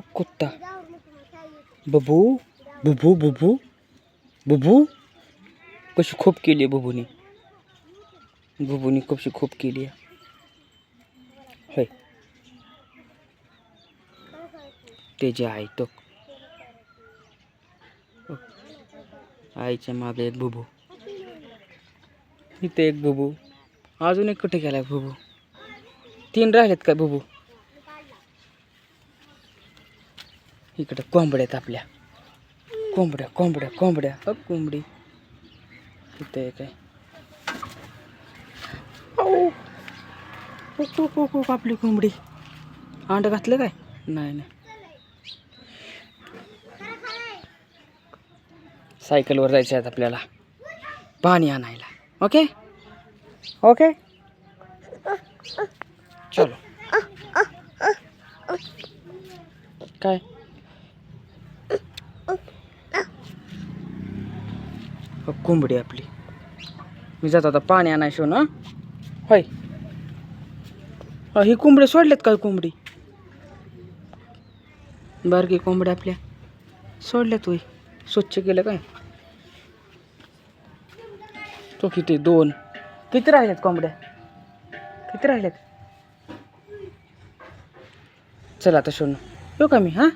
कुत्ता. बबू बुबू बुबू बुबू. कशी खूप केली बुबूनी. बुबूनी कशी खूप केली होय. ते जे आहे तो. आईच्या मागे एक बुबू. इथे एक बुबू. अजून एक कुठे गेलाय बुबू? तीन राहिलेत का बुबू? इकडं कोंबड्या आहेत आपल्या. कोंबड्या कोंबड्या कोंबड्या. अ कोंबडी. तिथे काय आहे. आऊ. आपली कोंबडी. अंड घातलं काय? नाही नाही. सायकलवर जायचं आहे आपल्याला. पाणी आणायला. ओके? ओके? चलो. काय? कोंबडी आपली. मी जात आता पाणी आणायचो ना होय. ही कोंबडी सोडल्यात का कोंबडी? बारकी कोंबडी आपल्या. सोडल्यात होय. स्वच्छ केलं काय? तो किती? दोन. किती राहिल्यात कोंबड्या? किती राहिल्यात? चला आता शोन येऊ का मी हां?